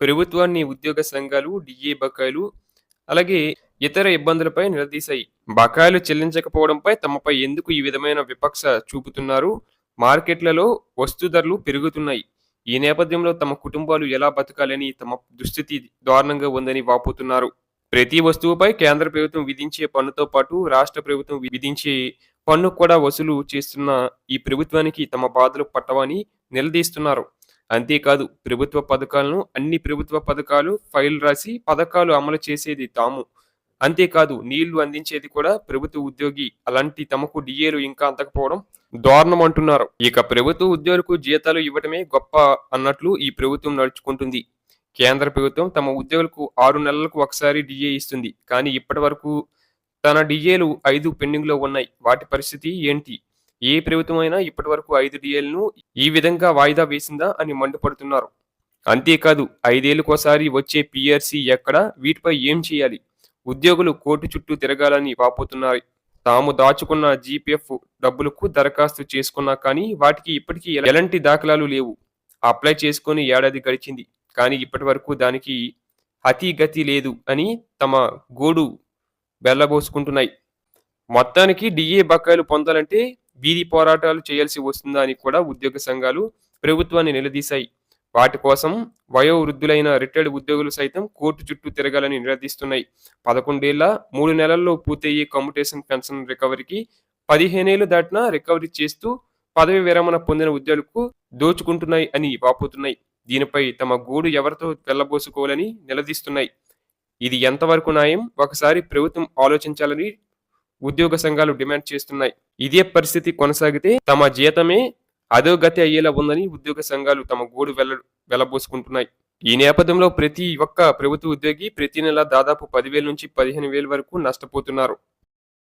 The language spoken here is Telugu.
ప్రభుత్వాన్ని ఉద్యోగ సంఘాలు డిఏ బకాయిలు అలాగే ఇతర ఇబ్బందులపై నిలదీశాయి. బకాయిలు చెల్లించకపోవడంపై తమపై ఎందుకు ఈ విధమైన విపక్ష చూపుతున్నారు? మార్కెట్లలో వస్తు ధరలు పెరుగుతున్నాయి. ఈ నేపథ్యంలో తమ కుటుంబాలు ఎలా బతకాలని తమ దుస్థితి దారుణంగా ఉందని వాపోతున్నారు. ప్రతి వస్తువుపై కేంద్ర ప్రభుత్వం విధించే పన్నుతో పాటు రాష్ట్ర ప్రభుత్వం విధించే పన్ను కూడా వసూలు చేస్తున్న ఈ ప్రభుత్వానికి తమ బాధలు పట్టవని నిలదీస్తున్నారు. అంతేకాదు ప్రభుత్వ పథకాలను అన్ని ప్రభుత్వ పథకాలు ఫైల్ రాసి పథకాలు అమలు చేసేది తాము. అంతేకాదు నీళ్ళు అందించేది కూడా ప్రభుత్వ ఉద్యోగి అలాంటి తమకు డిఏలు ఇంకా అందకపోవడం దారుణం అంటున్నారు. ఇక ప్రభుత్వ ఉద్యోగులకు జీతాలు ఇవ్వటమే గొప్ప అన్నట్లు ఈ ప్రభుత్వం నడుచుకుంటుంది. కేంద్ర ప్రభుత్వం తమ ఉద్యోగులకు ఆరు నెలలకు ఒకసారి డిఏ ఇస్తుంది. కానీ ఇప్పటి వరకు తన డిఏలు ఐదు పెండింగ్లో ఉన్నాయి. వాటి పరిస్థితి ఏంటి? ఏ ప్రభుత్వం అయినా ఇప్పటి వరకు ఐదు డిఎల్ను ఈ విధంగా వాయిదా వేసిందా అని మండిపడుతున్నారు. అంతేకాదు ఐదేళ్ళకోసారి వచ్చే పిఆర్సీ ఎక్కడ వీటిపై ఏం చేయాలి? ఉద్యోగులు కోర్టు చుట్టూ తిరగాలని వాపోతున్నారు. తాము దాచుకున్న జీపీఎఫ్ డబ్బులకు దరఖాస్తు చేసుకున్నా కానీ వాటికి ఇప్పటికీ ఎలాంటి దాఖలాలు లేవు. అప్లై చేసుకుని ఏడాది గడిచింది. కానీ ఇప్పటి వరకు దానికి అతిగతి లేదు అని తమ గోడు బెల్లబోసుకుంటున్నాయి. మొత్తానికి డిఏ బకాయిలు పొందాలంటే వీధి పోరాటాలు చేయాల్సి వస్తుందా అని కూడా ఉద్యోగ సంఘాలు ప్రభుత్వాన్ని నిలదీశాయి. వాటి కోసం వయోవృద్ధులైన రిటైర్డ్ ఉద్యోగులు సైతం కోర్టు చుట్టూ తిరగాలని నిలదీస్తున్నాయి. పదకొండేళ్ళ మూడు నెలల్లో పూర్తయ్యే కమ్యూటేషన్ పెన్షన్ రికవరీకి పదిహేనేళ్ళు దాటినా రికవరీ చేస్తూ పదవి విరమణ పొందిన ఉద్యోగులకు దోచుకుంటున్నాయి అని వాపోతున్నాయి. దీనిపై తమ గూడు ఎవరితో వెళ్ళబోసుకోవాలని నిలదీస్తున్నాయి. ఇది ఎంతవరకు న్యాయం? ఒకసారి ప్రభుత్వం ఆలోచించాలని ఉద్యోగ సంఘాలు డిమాండ్ చేస్తున్నాయి. ఇదే పరిస్థితి కొనసాగితే తమ జీతమే అదో గతి అయ్యేలా ఉందని ఉద్యోగ సంఘాలు తమ గోడు వెల్ల వెళ్ళబోసుకుంటున్నాయి ఈ నేపథ్యంలో ప్రతి ఒక్క ప్రభుత్వ ఉద్యోగి ప్రతి నెల దాదాపు పదివేల నుంచి పదిహేను వేల వరకు నష్టపోతున్నారు.